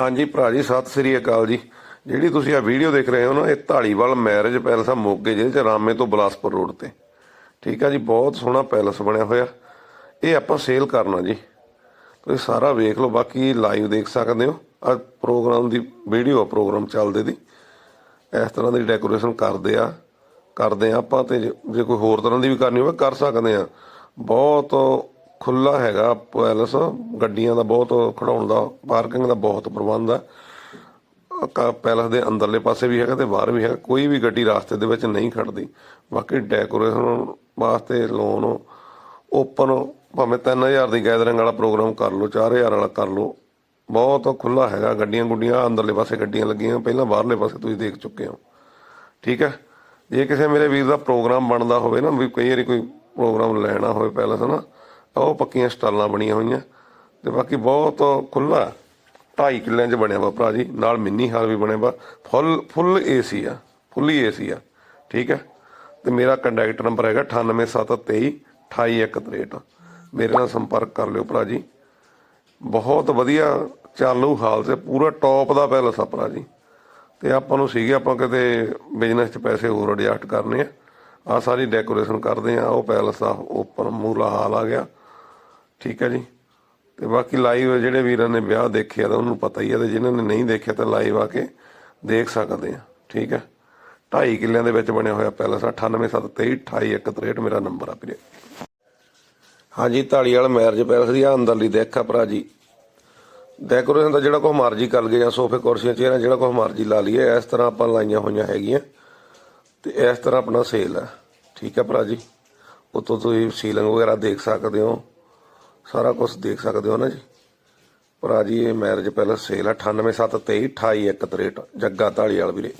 ਹਾਂਜੀ ਭਰਾ ਜੀ, ਸਤਿ ਸ੍ਰੀ ਅਕਾਲ ਜੀ। ਜਿਹੜੀ ਤੁਸੀਂ ਆ ਵੀਡੀਓ ਦੇਖ ਰਹੇ ਹੋ ਨਾ, ਇਹ ਢਾਲੀਵਾਲ ਮੈਰਿਜ ਪੈਲਸ ਆ ਮੋਗੇ ਜਿਹਦੇ ਚ, ਰਾਮੇ ਤੋਂ ਬਲਾਸਪੁਰ ਰੋਡ ਤੇ। ਠੀਕ ਆ ਜੀ, ਬਹੁਤ ਸੋਹਣਾ ਪੈਲਸ ਬਣਿਆ ਹੋਇਆ। ਇਹ ਆਪਾਂ ਸੇਲ ਕਰਨਾ ਜੀ। ਤੁਸੀਂ ਸਾਰਾ ਵੇਖ ਲਓ, ਬਾਕੀ ਲਾਈਵ ਦੇਖ ਸਕਦੇ ਹੋ। ਆ ਪ੍ਰੋਗਰਾਮ ਦੀ, ਵੀਡੀਓ ਆ ਪ੍ਰੋਗਰਾਮ ਚੱਲਦੇ ਦੀ। ਇਸ ਤਰ੍ਹਾਂ ਦੀ ਡੈਕੋਰੇਸ਼ਨ ਕਰਦੇ ਆ ਕਰਦੇ ਆ ਆਪਾਂ ਤੇ ਜੇ ਜੇ ਕੋਈ ਹੋਰ ਤਰ੍ਹਾਂ ਦੀ ਵੀ ਕਰਨੀ ਹੋਵੇ, ਕਰ ਸਕਦੇ ਆ। ਬਹੁਤ ਖੁੱਲਾ ਹੈਗਾ, ਪੈਲਸ, ਗੱਡੀਆਂ ਦਾ ਬਹੁਤ ਖੜਾਉਣ ਦਾ, ਪਾਰਕਿੰਗ ਦਾ ਬਹੁਤ ਪ੍ਰਬੰਧ ਆ। ਕ- ਪੈਲਸ ਦੇ ਅੰਦਰਲੇ ਪਾਸੇ ਵੀ ਹੈਗਾ ਤੇ ਬਾਹਰ ਵੀ ਹੈਗਾ, ਕੋਈ ਵੀ ਗੱਡੀ ਰਾਸਤੇ ਦੇ ਵਿੱਚ ਨਹੀਂ ਖੜਦੀ। ਬਾਕੀ ਡੈਕੋਰੇਸ਼ਨ ਵਾਸਤੇ ਲੋਨ ਓਪਨ, ਭਾਵੇਂ 3000 ਦੀ ਗੈਦਰਿੰਗ ਵਾਲਾ ਪ੍ਰੋਗਰਾਮ ਕਰ ਲਓ 4000 ਵਾਲਾ ਕਰ ਲਓ, ਬਹੁਤ ਖੁੱਲਾ ਹੈਗਾ, ਗੱਡੀਆਂ ਗੁੱਡੀਆਂ, ਅੰਦਰਲੇ ਪਾਸੇ ਗੱਡੀਆਂ ਲੱਗੀਆਂ ਪਹਿਲਾਂ ਬਾਹਰਲੇ ਪਾਸੇ ਤੁਸੀਂ ਦੇਖ ਚੁੱਕੇ ਹੋ। ਠੀਕ ਹੈ? ਜੇ ਕਿਸੇ ਮੇਰੇ ਵੀਰ ਦਾ ਪ੍ਰੋਗਰਾਮ ਬਣਦਾ ਹੋਵੇ ਨਾ, ਵੀ ਕਈ ਵਾਰੀ ਕੋਈ ਪ੍ਰੋਗਰਾਮ ਲੈਣਾ ਹੋਵੇ ਪੈਲਸ ਨਾ ਤਾਂ ਉਹ ਪੱਕੀਆਂ ਸਟਾਲਾਂ ਬਣੀਆਂ ਹੋਈਆਂ ਤੇ ਬਾਕੀ ਬਹੁਤ ਖੁੱਲਾ ਢਾਈ ਕਿੱਲਿਆਂ 'ਚ ਬਣਿਆ ਵਾ ਭਰਾ ਜੀ, ਨਾਲ ਮਿੰਨੀ ਹਾਲ ਵੀ ਬਣਿਆ ਵਾ। ਫੁੱਲ ਫੁੱਲ ਏਸੀ ਆ, ਫੁੱਲੀ ਏਸੀ ਆ, ਠੀਕ ਹੈ? ਤੇ ਮੇਰਾ ਕੰਟੈਕਟ ਨੰਬਰ ਹੈਗਾ 98723 28163 ਮੇਰੇ ਨਾਲ ਸੰਪਰਕ ਕਰ ਲਿਓ ਭਰਾ ਜੀ। ਬਹੁਤ ਵਧੀਆ ਚਾਲੂ ਹਾਲ ਤੇ ਪੂਰਾ ਟੌਪ ਦਾ ਪੈਲਸ ਆ ਭਰਾ ਜੀ। ਤੇ ਆਪਾਂ ਨੂੰ ਸੀਗੇ, ਆਪਾਂ ਕਿਤੇ ਬਿਜ਼ਨਸ 'ਚ ਪੈਸੇ ਹੋਰ ਐਡਜਸਟ ਕਰਨੇ ਆ। ਆ ਸਾਰੀ ਡੈਕੋਰੇਸ਼ਨ ਕਰਦੇ ਆ, ਉਹ ਪੈਲਸ ਦਾ ਓਪਨ ਮੂਲਾ ਹਾਲ ਆ ਗਿਆ। ਠੀਕ ਹੈ ਜੀ। ਤੇ ਬਾਕੀ ਲਾਈਵ ਜਿਹੜੇ ਵੀਰਾਂ ਨੇ ਵਿਆਹ ਦੇਖਿਆ ਤਾਂ ਉਹਨੂੰ ਪਤਾ ਹੀ ਹੈ ਤੇ ਜਿਨ੍ਹਾਂ ਨੇ ਨਹੀਂ ਦੇਖਿਆ ਤਾਂ ਲਾਈਵ ਆ ਕੇ ਦੇਖ ਸਕਦੇ ਆ। ਠੀਕ ਹੈ। 2.5 ਕਿੱਲਿਆਂ ਦੇ ਵਿੱਚ ਬਣਿਆ ਹੋਇਆ ਪੈਲਸ 9873288163 ਮੇਰਾ ਨੰਬਰ ਆ ਵੀਰੇ। ਹਾਂਜੀ ਢਾਲੀ ਵਾਲਾ ਮੈਰਿਜ ਪੈਲਸ ਦੀ ਆ ਅੰਦਰਲੀ ਦੇਖ ਆ ਭਰਾ ਜੀ। ਡੈਕੋਰੇਸ਼ਨ ਦਾ ਜਿਹੜਾ ਕੋਈ ਮਰਜ਼ੀ ਕਰ ਲਈਏ ਜਾਂ ਸੋਫੇ ਕੁਰਸੀਆਂ, ਚੇਅਰਾਂ, ਜਿਹੜਾ ਕੋਈ ਮਰਜ਼ੀ ਲਾ ਲਈਏ, ਇਸ ਤਰ੍ਹਾਂ ਆਪਾਂ ਲਾਈਆਂ ਹੋਈਆਂ ਹੈਗੀਆਂ। ਤੇ ਇਸ ਤਰ੍ਹਾਂ ਆਪਣਾ ਸੇਲ ਹੈ ਠੀਕ ਹੈ ਭਰਾ ਜੀ। ਉਤੋਂ ਤੁਸੀਂ ਸੀਲਿੰਗ ਵਗੈਰਾ ਦੇਖ ਸਕਦੇ ਹੋ। ਸਾਰਾ ਕੁਝ ਦੇਖ ਸਕਦੇ ਹੋ ਨਾ ਜੀ। ਭਰਾ ਜੀ, ਇਹ ਮੈਰਿਜ ਪੈਲਸ ਸੇਲ ਹੈ 98723 28163 ਜੱਗਾ ਢਾਲੀ ਵਾਲ ਵੀਰੇ।